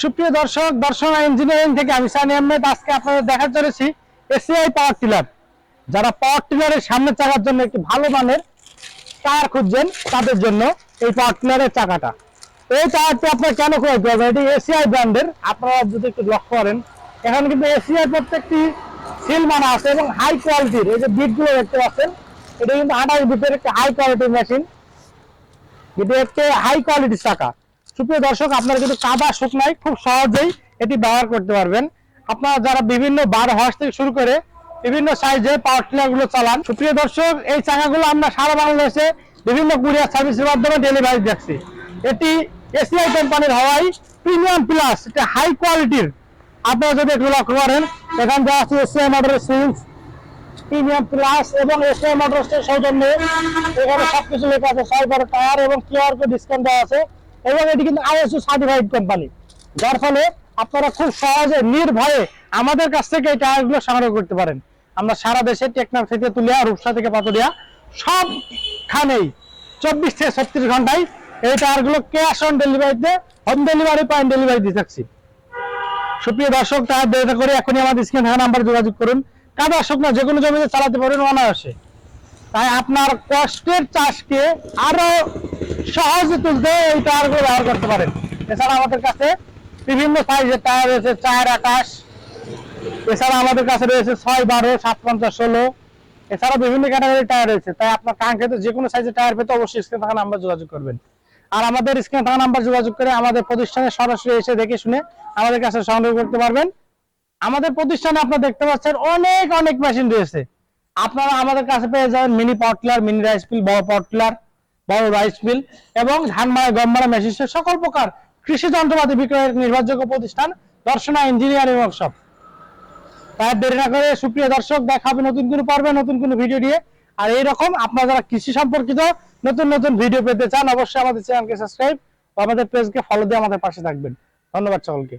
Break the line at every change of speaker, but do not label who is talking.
সুপ্রিয় দর্শক, দর্শন ইঞ্জিনিয়ারিং থেকে আমি সানি আহমেদ। আজকে আপনাদের দেখা চলেছি এসিআই পাওয়ার টিলার যারা পাওয়ার টিলারের সামনে চাকার জন্য একটি ভালো মানের টায়ার খুঁজছেন, তাদের জন্য এই পাওয়ার টিলারের চাকাটা। এই টায়ারটি আপনার কেন ক্রয় করবেন এটি এসিআই ব্র্যান্ডের আপনারা যদি একটু লক্ষ্য করেন, এখানে কিন্তু এসিআই প্রত্যেকটি সিল মানা আছে এবং হাই কোয়ালিটির এই যে বিটগুলো দেখতে পাচ্ছেন, এটা কিন্তু আঠাশ বিটের একটি হাই কোয়ালিটির মেশিন এটি একটি হাই কোয়ালিটির চাকা। সুপ্রিয় দর্শক, আপনারা কিন্তু কাদা শুকনায় খুব সহজেই এটি ব্যবহার করতে পারবেন। আপনারা যারা বিভিন্ন বারো হর্স থেকে শুরু করে বিভিন্ন সাইজে পাওয়ার টিলারগুলো চালান, সুপ্রিয় দর্শক, এই চাকাগুলো আমরা সারা বাংলাদেশে বিভিন্ন কুরিয়ার সার্ভিসের মাধ্যমে ডেলিভারি দিচ্ছি। এটি এসিআই কোম্পানির হওয়াই প্রিমিয়াম প্লাস এটা হাই কোয়ালিটির আপনারা যদি একটু লক্ষ্য করেন, এখান থেকে আছে এসিআই মোটরের সিলস প্রিমিয়াম প্লাস এবং এসআই মোটরসের সৌজন্যে এখানে সবকিছু লেখা আছে। ছয় বারো টায়ার এবং কিউআর কোড ডিসকাউন্ট দেওয়া আছে। এবং এটি কিন্তু আইএসও সার্টিফাইড কোম্পানি যার ফলে আপনারা খুব সহজে, নির্ভয়ে আমাদের কাছ থেকে এই টায়ারগুলো সংগ্রহ করতে পারেন। আমরা সারা দেশে টেকনাফ থেকে তুলিয়া, রূপসা থেকে পাতুলিয়া, সবখানেই চব্বিশ থেকে ছত্রিশ ঘন্টায় এই টায়ারগুলো ক্যাশ অন ডেলিভারিতে হোম ডেলিভারি পয়েন্ট ডেলিভারি দিয়ে থাকছি। সুপ্রিয় দর্শক, তার দেরিটা করে এখনই আমাদের স্ক্রিন থাকা নাম্বারে যোগাযোগ করুন। কাদা শুকনো যে কোনো জমিতে চালাতে পারেন অনায়াসে। তাই আপনার কষ্টের চাষকে আরও সহজে তুলতে এই টায়ারগুলো ব্যবহার করতে পারেন। এছাড়া আমাদের কাছে বিভিন্ন সাইজের টায়ার রয়েছে, চার আকাশ। এছাড়া আমাদের কাছে রয়েছে ছয় বারো, সাত পঞ্চাশ, ষোলো। এছাড়া বিভিন্ন ক্যাটাগরির টায়ার রয়েছে। তাই আপনার কাঙ্ক্ষিত যে কোনো সাইজের টায়ার পেতে অবশ্যই স্ক্রিন থাকা নাম্বার যোগাযোগ করবেন। আর আমাদের স্ক্রিন থাকা নাম্বার যোগাযোগ করে আমাদের প্রতিষ্ঠানে সরাসরি এসে দেখে শুনে আমাদের কাছে সংগ্রহ করতে পারবেন। আমাদের প্রতিষ্ঠানে আপনারা দেখতে পাচ্ছেন অনেক অনেক মেশিন রয়েছে। আপনারা আমাদের কাছে পেয়ে যাবেন মিনি পটলার মিনি রাইস মিল বড় পটলার বড় রাইস মিল এবং ধান মারা গম মারা মেশিন সকল প্রকার কৃষি যন্ত্রপাতি বিক্রয়ের নির্ভরযোগ্য প্রতিষ্ঠান, দর্শনা ইঞ্জিনিয়ারিং ওয়ার্কশপ তাই দেরি না করে সুপ্রিয় দর্শক, দেখা হবে নতুন কোনো পর্বে, নতুন কোনো ভিডিও নিয়ে। আর এইরকম আপনারা যারা কৃষি সম্পর্কিত নতুন নতুন ভিডিও পেতে চান, অবশ্যই আমাদের চ্যানেলকে সাবস্ক্রাইব আমাদের পেজকে ফলো দিয়ে আমাদের পাশে থাকবেন। ধন্যবাদ সকলকে।